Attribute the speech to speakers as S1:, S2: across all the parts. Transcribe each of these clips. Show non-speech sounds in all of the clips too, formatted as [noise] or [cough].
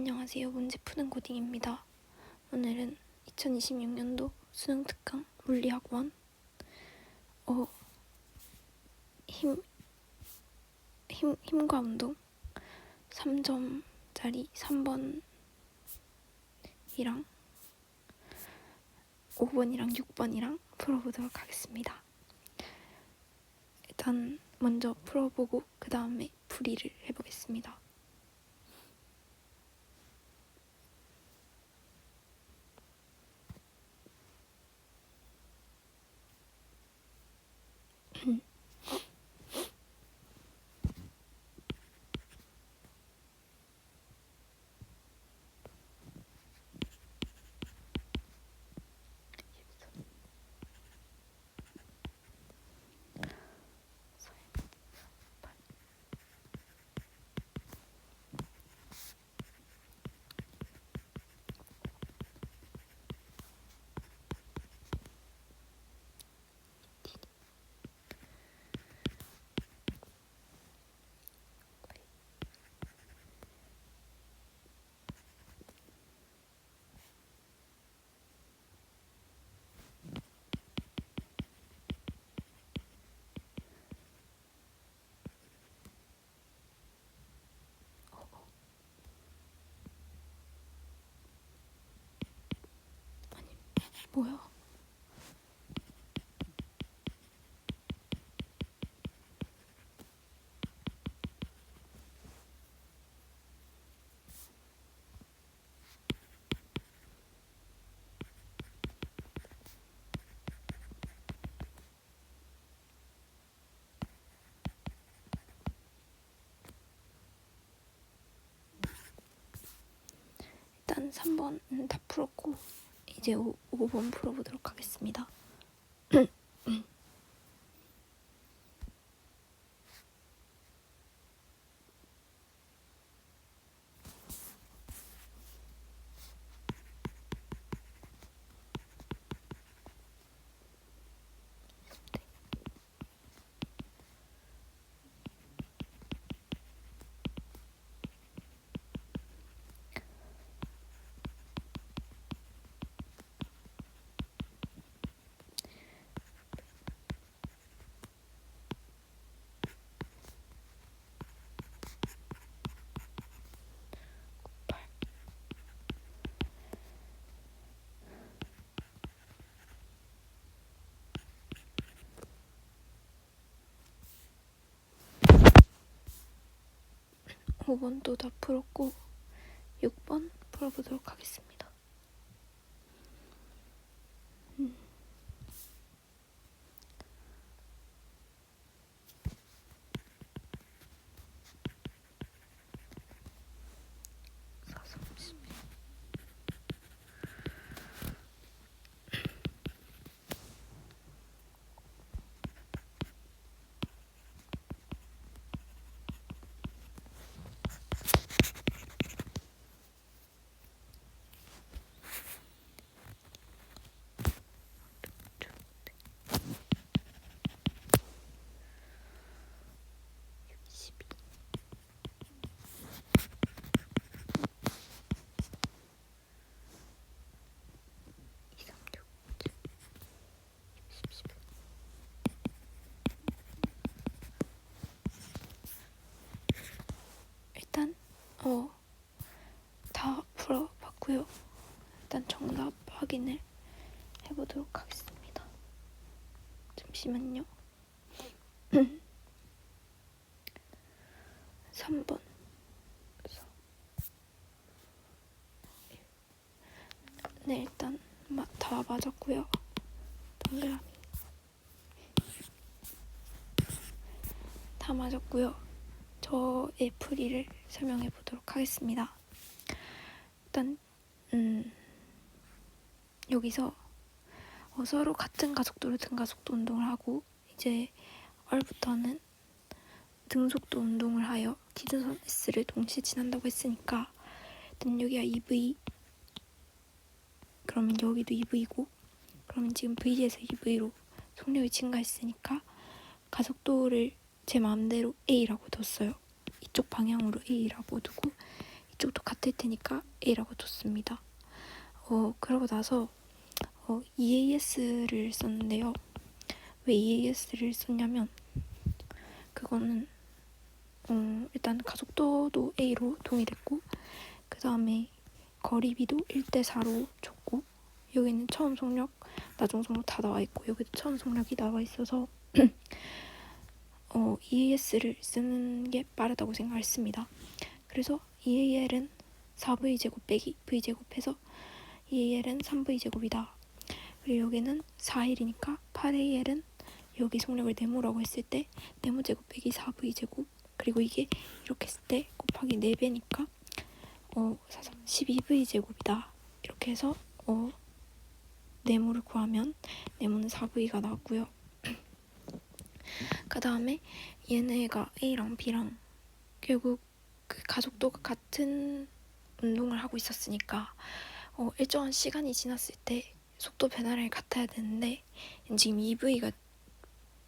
S1: 안녕하세요. 문제 푸는 고딩입니다. 오늘은 2026년도 수능 특강 물리학원 어, 힘, 힘, 힘과 운동 3점짜리 3번이랑 5번이랑 6번이랑 풀어보도록 하겠습니다. 일단 먼저 풀어보고 그 다음에 풀이를 해보겠습니다. 뭐야? 일단 3번은 다 풀었고 이제 5, 5번 풀어보도록 하겠습니다. [clears throat] 오 번도 다 풀었고 6번 풀어보도록 하겠습니다. 어 다 풀어봤고요. 일단 정답 확인을 해보도록 하겠습니다. 잠시만요. [clears throat] 3번. 네, 일단 마, 다 맞았고요. 동그라미. 다 맞았고요. 저의 풀이를 설명해 보도록 하겠습니다. 일단 음, 여기서 어, 서로 같은 가속도로 등가속도 운동을 하고 이제 얼부터는 등속도 운동을 하여 기준선 S를 동시에 지난다고 했으니까 일단 여기가 EV 그러면 여기도 EV고 그러면 지금 V에서 EV로 속력이 증가했으니까 가속도를 제 마음대로 A라고 뒀어요. 이쪽 방향으로 A라고 두고 이쪽도 될 테니까 A라고 뒀습니다. 어, 그러고 나서 어, EAS를 썼는데요. 왜 EAS를 썼냐면 그거는 어, 일단 가속도도 A로 동의됐고 그 다음에 거리비도 1대4로 줬고 여기는 처음 속력, 나중 속력 다 나와 있고 여기도 처음 속력이 나와 있어서 [clears throat] 어, EAS를 쓰는 게 빠르다고 생각했습니다. 그래서 EAL은 4V 제곱 빼기 V 제곱해서 EAL은 3V 제곱이다. 그리고 여기는 4일이니까 8AL은 여기 속력을 네모라고 했을 때 네모 제곱 빼기 4V 제곱 그리고 이게 이렇게 했을 때 곱하기 4배니까 어 12V 제곱이다. 이렇게 해서 어 네모를 구하면 네모는 4V가 나왔고요. 그 다음에 얘네가 A랑 B랑 결국 그 가속도가 같은 운동을 하고 있었으니까 어, 일정한 시간이 지났을 때 속도 변화량이 같아야 되는데 지금 EV가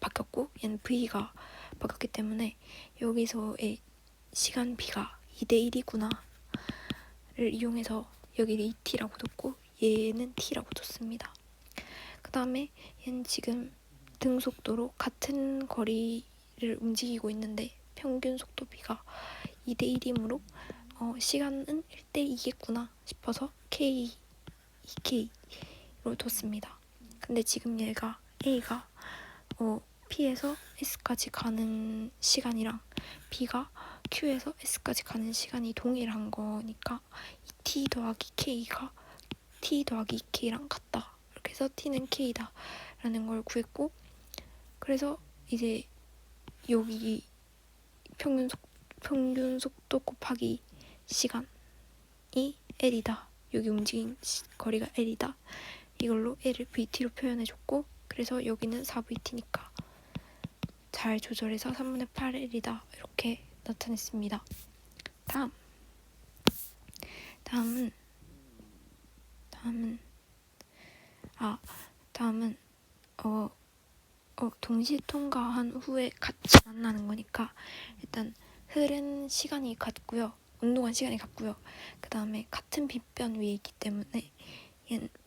S1: 바뀌었고 얘는 V가 바뀌었기 때문에 여기서의 시간 B가 2대 1이구나를 이용해서 여기를 2T라고 뒀고 얘는 T라고 뒀습니다. 그 다음에 얘는 지금 등 속도로 같은 거리를 움직이고 있는데 평균 속도 비가 2대 1이므로 어, 시간은 1대 2겠구나 싶어서 K, 2K로 뒀습니다. 근데 지금 얘가 A가 어, P에서 S까지 가는 시간이랑 B가 Q에서 S까지 가는 시간이 동일한 거니까 이 T 더하기 K가 T 더하기 2K랑 같다. 이렇게 해서 T는 K다 라는 걸 구했고 그래서 이제 여기 평균 속 평균 속도 곱하기 시간이 L이다. 여기 움직인 시- 거리가 L이다. 이걸로 L을 VT로 표현해줬고 그래서 여기는 4VT니까 잘 조절해서 3분의 8L이다. 이렇게 나타냈습니다. 다음 다음은 다음은 아 다음은 어, 어 동시 통과한 후에 같이 만나는 거니까 일단 흐른 시간이 같고요. 운동한 시간이 같고요. 그 다음에 같은 빗변 위에 있기 때문에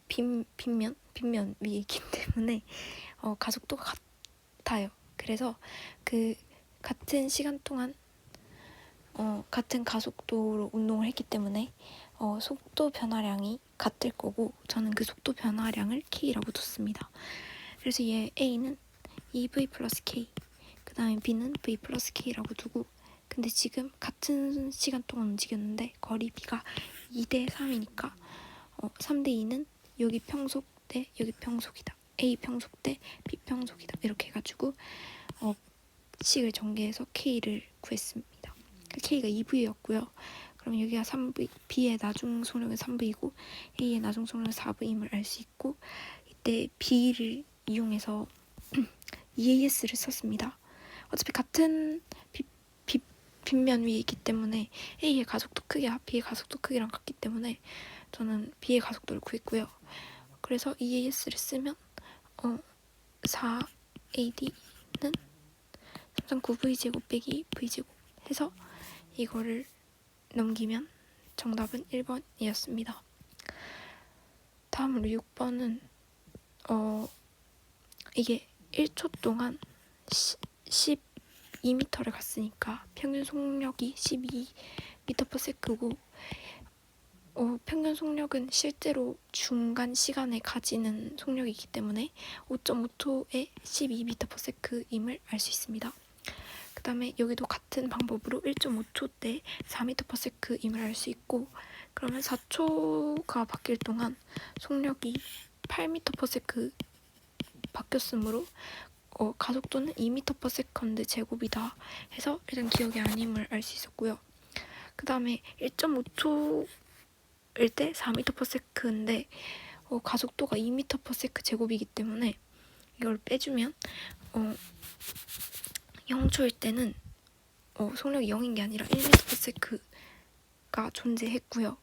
S1: 빗, 빗면 빗면 위에 있기 [laughs] 때문에 어, 가속도가 같아요. 그래서 그 같은 시간 동안 어, 같은 가속도로 운동을 했기 때문에 어, 속도 변화량이 같을 거고 저는 그 속도 변화량을 K라고 뒀습니다. 그래서 얘 A는 2V 플러스 K 그 다음에 B는 V 플러스 K라고 두고 근데 지금 같은 시간 동안 움직였는데 거리 B가 2대 3이니까 어, 3대 2는 여기 평속 대 여기 평속이다. A 평속 대 B 평속이다. 이렇게 해가지고 어, 식을 전개해서 K를 구했습니다. K가 2V였고요. 그럼 여기가 3V, B의 나중 속력은 3V이고 A의 나중 속력은 4V임을 알 수 있고 이때 B를 이용해서 EAS를 썼습니다. 어차피 같은 빗면 위에 있기 때문에 A의 가속도 크기와 B의 가속도 크기랑 같기 때문에 저는 B의 가속도를 구했고요. 그래서 EAS를 쓰면 어, 4AD는 3.9V제곱 빼기 V제곱 해서 이거를 넘기면 정답은 1번이었습니다. 다음으로 6번은 어 이게 1초 동안 12m를 갔으니까 평균 속력이 12m/s고 어, 평균 속력은 실제로 중간 시간에 가지는 속력이기 때문에 5.5초에 12m/s임을 알 수 있습니다. 그 다음에 여기도 같은 방법으로 1.5초 때 4m/s임을 알 수 있고 그러면 4초가 바뀔 동안 속력이 8m/s 바뀌었으므로 어, 가속도는 2m/s 제곱이다 해서 일단 기억이 아님을 알 수 있었고요. 그 다음에 1.5초일 때 4m/s인데 어, 가속도가 2m/s 제곱이기 때문에 이걸 빼주면 어, 0초일 때는 어, 속력이 0인 게 아니라 1m/s가 존재했고요.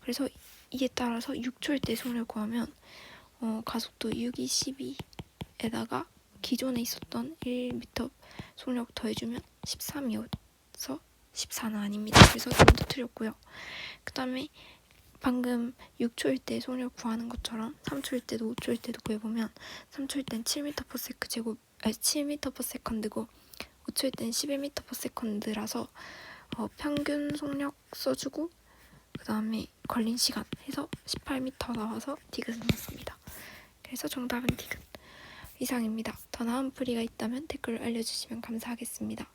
S1: 그래서 이에 따라서 6초일 때 속력을 구하면 어, 가속도 6, 2, 12에다가 기존에 있었던 1m 속력 더해주면 13이어서 14는 아닙니다. 그래서 좀 더 틀렸고요. 그 다음에 방금 6초일 때 속력 구하는 것처럼 3초일 때도 5초일 때도 구해보면 3초일 땐 7m/s 제곱 아니 7m/s고 5초일 땐 11m/s라서 어, 평균 속력 써주고 그 다음에 걸린 시간 해서 18m 나와서 디귿을 넣었습니다. 그래서 정답은 디귿. 이상입니다. 더 나은 풀이가 있다면 댓글을 알려주시면 감사하겠습니다.